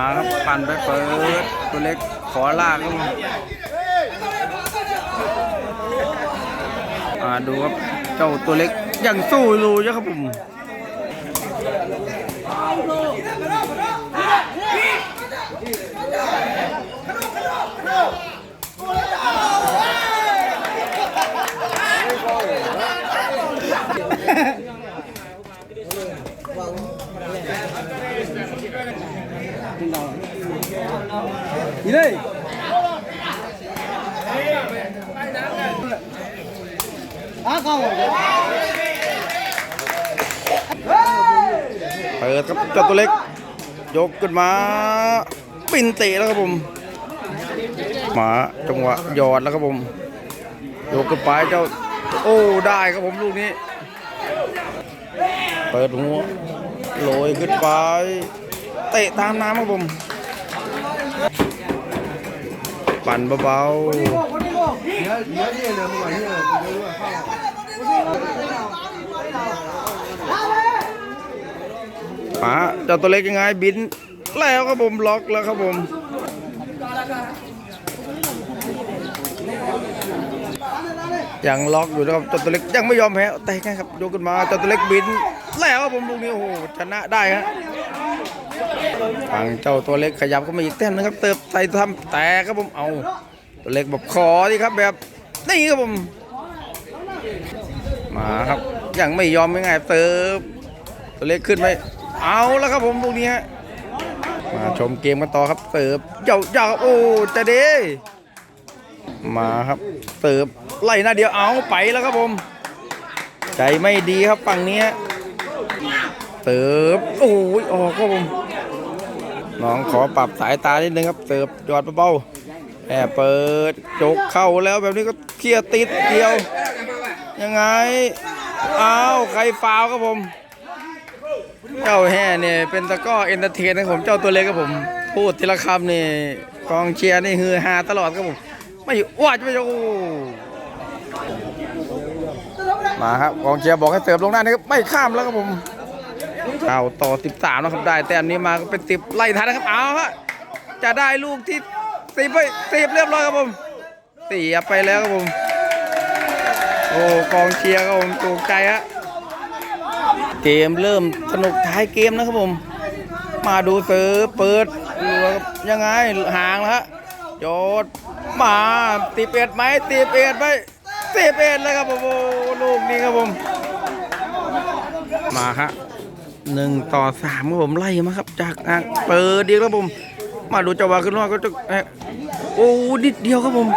มาครับปั่นไปเปิดตัวเล็กขอลากครับมาดูครับเจ้าตัวเล็กยังสู้อยู่นะครับผม นี่เลยเปิดครับเจ้าตัวเล็ก ยกขึ้นมา ปินเตะแล้วครับผมหมาจังหวะหยอดแล้วครับผมยกขึ้นไปเจ้า โอ้ได้ครับผมลูกนี้ เปิดหัวโรยขึ้นไป เตะตามน้ำครับผม ปั่นเบาๆมาเจ้าตัวเล็กยังไงบิน แล้วครับผมล็อกแล้วครับผมยังล็อกอยู่นะครับเจ้าตัวเล็กยังไม่ยอมแพ้แต่ครับยกขึ้นมาเจ้าตัวเล็กบิน แล้วครับผมลูกนี้โอ้โหชนะได้ฮะ ฝั่งเจ้าตัวเล็กขยับก็มาอีกแต้มนะครับ เติบใส่ทำแต่ครับผมเอา ตัวเล็กแบบขอดีครับแบบนี่ครับผมมาครับยังไม่ยอมง่ายๆเติบตัวเล็กขึ้นไปเอาแล้วครับผมลูกนี้ฮะมาชมเกมกันต่อครับเติบเจ้าเจ้าโอ้จะเด้มาครับเติบไล่หน้าเดียวเอาไปแล้วครับผม ใจไม่ดีครับฝั่งนี้เติบโอ้ยออกครับผม น้องขอปรับสายตานิดนึงครับเติบยอดเบาๆแอบเปิดจกเข้าแล้วแบบนี้ก็เคลียร์ติดเดียว ยังไงอ้าวใครฟาวครับผม เจ้าแห่เนี่ยเป็นตะก้อเอนเตอร์เทนนะครับผมเจ้าตัวเล็กครับผม พูดทีละคำนี่กองเชียร์นี่ฮือฮาตลอดครับผม ไม่ว่าจะไม่โอ้มาครับกองเชียร์บอกให้เติมลงหน้านะครับไม่ข้ามแล้วครับผม เอาต่อ 13 นะครับได้ แต้มนี้มาก็เป็นติบไล่ทันนะครับเอาฮะจะได้ลูกที่สิบไปสิบเรียบร้อยครับผมเสียไปแล้วครับผม โอ้กองเชียร์ครับผมถูกใจฮะเกมเริ่มสนุกท้ายเกมนะครับผม มาดูเสือเปิดดูยังไงห่างแล้วฮะโยดมาตีเอ็ดไหมตีเอ็ดไหมตีเอ็ดเลยครับผมลูกนี้ครับผม มาฮะ หนึ่งต่อสามครับผมไล่มาครับ จากอ่างเปิดเดีครับผม มาดูจังหวะขึ้นว่าก็จะโอ้นิดเดียวครับผม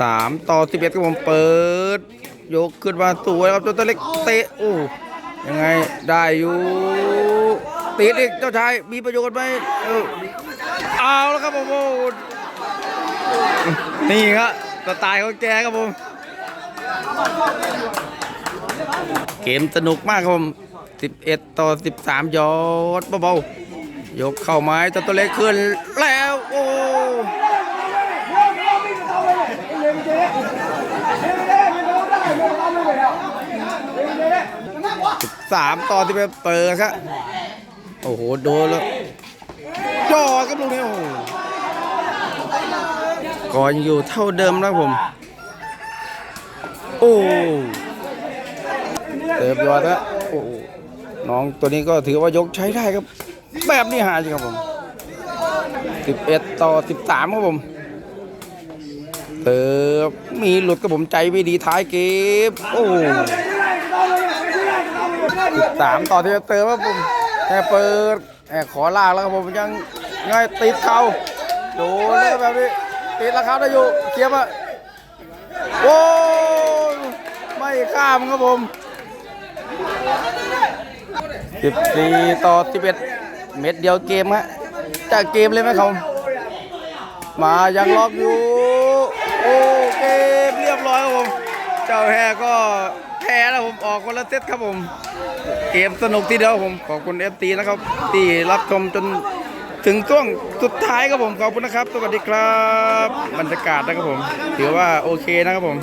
สามต่อสิบเอ็ดครับผมเปิด ยกขึ้นมาสวยครับตัวเล็กเตะโอ้ยังไงได้อยู่ติดอีกเจ้าชายมีประโยชน์ไหมเออเอาแล้วครับผมโอ้นี่ครับสไตล์ของแกครับผม เกมสนุกมากครับผม 11 ต่อ 13 ยอดเบาๆยกเข้าไม้เจ้าตัวเล็กขึ้นแล้วโอ้สามต่อที่ไปเปิดครับโอ้โห โดนแล้วยอครับลูกนี้โอ้ก่อนอยู่เท่าเดิมนะผม โอ้เติบยอดแล้วโอ้ น้องตัวนี้ก็ถือว่ายกใช้ได้ครับ แบบนี้หาจริงครับผม 11 ต่อ 13 ครับผมเติบมีหลุดกับผมใจไม่ดีท้ายเกมโอ้สามต่อที่เติมครับผมแค่เปิดแอบขอลากแล้วครับผมยังไงติดเขาโดนแล้วแบบนี้ติดราคาได้อยู่เคียร์มาโอ้ไม่ข้ามครับผม 14ต่อ11เอ็ดเม็ดเดียวเกมฮะจะเกมเลยไหมครับมายังล็อกอยู่ โอ้เกมเรียบร้อยครับผม เจ้าแฮก็แพ้แล้วผมออกคนละเซตครับผม เกมสนุกทีเดียวผม ขอบคุณเอฟตีนะครับที่รับชมจนถึงช่วงสุดท้ายครับผมขอบคุณนะครับ สวัสดีครับ บรรยากาศนะครับผม ถือว่าโอเคนะครับผม